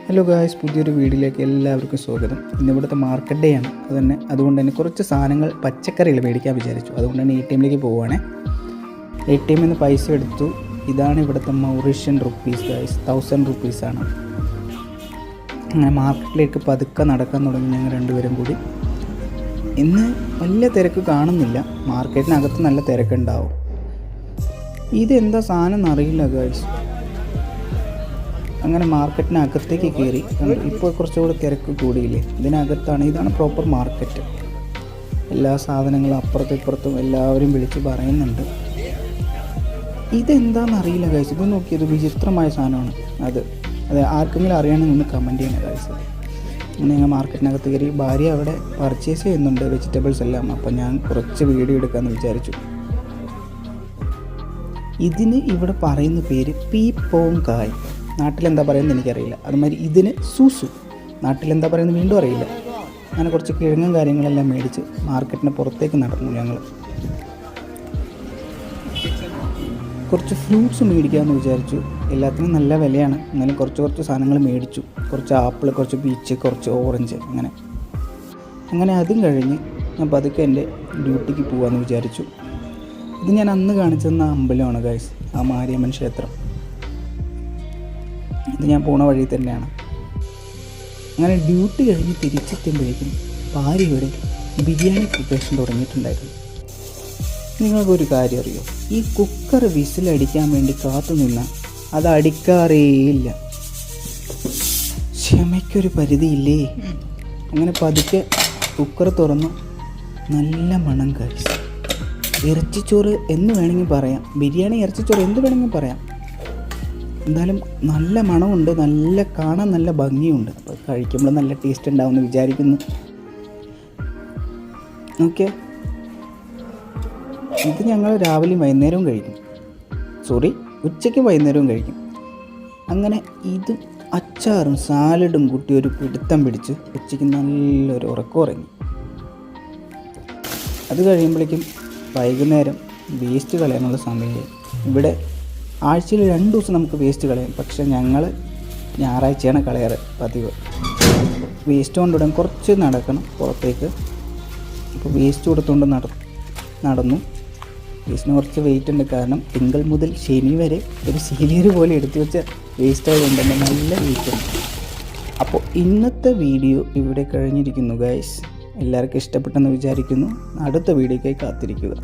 Hello guys പുതിയൊരു വീഡിയോയിലേക്ക് എല്ലാവർക്കും സ്വാഗതം. ഇന്ന് ഇവിടുത്തെ മാർക്കറ്റ് ഡേ ആണ്. അത് തന്നെ അതുകൊണ്ട് തന്നെ കുറച്ച് സാധനങ്ങൾ പച്ചക്കറികൾ മേടിക്കാൻ വിചാരിച്ചു. അതുകൊണ്ട് തന്നെ എ ടി എമ്മിലേക്ക് പോവുകയാണേ എ ടി എമ്മിൽ നിന്ന് പൈസ എടുത്തു. ഇതാണ് ഇവിടുത്തെ മൗറീഷ്യൻ റുപ്പീസ് ഗായ്സ് തൗസൻഡ് റുപ്പീസാണ് അങ്ങനെ മാർക്കറ്റിലേക്ക് പതുക്കെ നടക്കാൻ തുടങ്ങി ഞങ്ങൾ രണ്ടുപേരും കൂടി. ഇന്ന് വലിയ തിരക്ക് കാണുന്നില്ല. മാർക്കറ്റിനകത്ത് നല്ല തിരക്കുണ്ടാവും. ഇതെന്താ സാധനം എന്നറിയില്ല ഗായ്സ് അങ്ങനെ മാർക്കറ്റിനകത്തേക്ക് കയറി. ഇപ്പോൾ കുറച്ചുകൂടി തിരക്ക് കൂടിയില്ലേ? ഇതിനകത്താണ് ഇതാണ് പ്രോപ്പർ മാർക്കറ്റ് എല്ലാ സാധനങ്ങളും അപ്പുറത്തും ഇപ്പുറത്തും എല്ലാവരും വിളിച്ച് പറയുന്നുണ്ട്. ഇതെന്താണെന്ന് അറിയില്ല കഴിച്ചു ഇത് നോക്കിയത് വിചിത്രമായ സാധനമാണ് അത്. അത് ആർക്കെങ്കിലും അറിയണമെങ്കിൽ ഒന്ന് കമന്റ് ചെയ്യണം കഴിച്ചത് അങ്ങനെ ഞങ്ങൾ മാർക്കറ്റിനകത്ത് കയറി. ഭാര്യ അവിടെ പർച്ചേസ് ചെയ്യുന്നുണ്ട് വെജിറ്റബിൾസ് എല്ലാം. അപ്പം ഞാൻ കുറച്ച് വീഡിയോ എടുക്കാമെന്ന് വിചാരിച്ചു. ഇതിന് ഇവിടെ പറയുന്ന പേര് പീപ്പോങ്കായ്. നാട്ടിലെന്താ പറയുന്നത് എനിക്കറിയില്ല. അതുമാതിരി ഇതിന് സൂസു നാട്ടിലെന്താ പറയുന്നത് വീണ്ടും അറിയില്ല. അങ്ങനെ കുറച്ച് കിഴങ്ങും കാര്യങ്ങളെല്ലാം മേടിച്ച് മാർക്കറ്റിന് പുറത്തേക്ക് നടന്നു ഞങ്ങൾ കുറച്ച് ഫ്രൂട്ട്സ് മേടിക്കാമെന്ന് വിചാരിച്ചു. എല്ലാത്തിനും നല്ല വിലയാണ്. എന്നാലും കുറച്ച് കുറച്ച് സാധനങ്ങൾ മേടിച്ചു. കുറച്ച് ആപ്പിൾ കുറച്ച് പീച്ച് കുറച്ച് ഓറഞ്ച് അങ്ങനെ. അങ്ങനെ അതും കഴിഞ്ഞ് ഞാൻ പതുക്കെ എന്റെ ഡ്യൂട്ടിക്ക് പോകാമെന്ന് വിചാരിച്ചു. ഇത് ഞാൻ അന്ന് കാണിച്ചു തന്ന അമ്പലമാണ് ഗൈസ് ആ മാരിയമ്മൻ ക്ഷേത്രം. ഇത് ഞാൻ പോണ വഴി തന്നെയാണ്. അങ്ങനെ ഡ്യൂട്ടി കഴിഞ്ഞ് തിരിച്ചെത്തുമ്പോഴേക്കും ഭാര്യയുടെ ബിരിയാണി പ്രിപ്പറേഷൻ തുടങ്ങിയിട്ടുണ്ടായിരുന്നു. നിങ്ങൾക്കൊരു കാര്യം അറിയോ? ഈ കുക്കർ വിസിലടിക്കാൻ വേണ്ടി കാത്തു നിന്ന അത് അടിക്കാറേയില്ല. ക്ഷമയ്ക്കൊരു പരിധിയില്ലേ? അങ്ങനെ പതുക്കെ കുക്കർ തുറന്നു. നല്ല മണം കഴിച്ചു. ഇറച്ചിച്ചോറ് എന്ന് വേണമെങ്കിൽ പറയാം. ബിരിയാണി ഇറച്ചിച്ചോറ് എന്ത് വേണമെങ്കിൽ പറയാം. എന്തായാലും നല്ല മണമുണ്ട് നല്ല കാണാൻ നല്ല ഭംഗിയുണ്ട്. അപ്പോൾ കഴിക്കുമ്പോൾ നല്ല ടേസ്റ്റ് ഉണ്ടാവും എന്ന് വിചാരിക്കുന്നു. ഓക്കെ ഇത് ഞങ്ങൾ രാവിലെയും വൈകുന്നേരവും കഴിക്കും. സോറി ഉച്ചയ്ക്കും വൈകുന്നേരവും കഴിക്കും. അങ്ങനെ ഇത് അച്ചാറും സാലഡും കൂട്ടി ഒരു പിടുത്തം പിടിച്ച് ഉച്ചയ്ക്ക് നല്ലൊരു ഉറക്കം ഉറങ്ങി. അത് കഴിയുമ്പോഴേക്കും വൈകുന്നേരം വേസ്റ്റ് കളയാനുള്ള സമയമായി ഇവിടെ ആഴ്ചയിൽ രണ്ട് ദിവസം നമുക്ക് വേസ്റ്റ് കളയാം. പക്ഷേ ഞങ്ങൾ ഞായറാഴ്ചയാണ് കളയാറ് പതിവ്. വേസ്റ്റ് കൊണ്ടിടാൻ കുറച്ച് നടക്കണം പുറത്തേക്ക്. അപ്പോൾ വേസ്റ്റ് കൊടുത്തുകൊണ്ട് നട നടന്നു. വേസ്റ്റിന് കുറച്ച് വെയിറ്റ് ഉണ്ട്. കാരണം തിങ്കൾ മുതൽ ശനി വരെ ഒരു സീലിയർ പോലെ എടുത്തു വെച്ച വേസ്റ്റ് ആയതുകൊണ്ട് തന്നെ നല്ല വെയിറ്റ് ഉണ്ട്. അപ്പോൾ ഇന്നത്തെ വീഡിയോ ഇവിടെ കഴിഞ്ഞിരിക്കുന്നു ഗൈസ് എല്ലാവർക്കും ഇഷ്ടപ്പെട്ടെന്ന് വിചാരിക്കുന്നു. അടുത്ത വീഡിയോയ്ക്കായി കാത്തിരിക്കുക.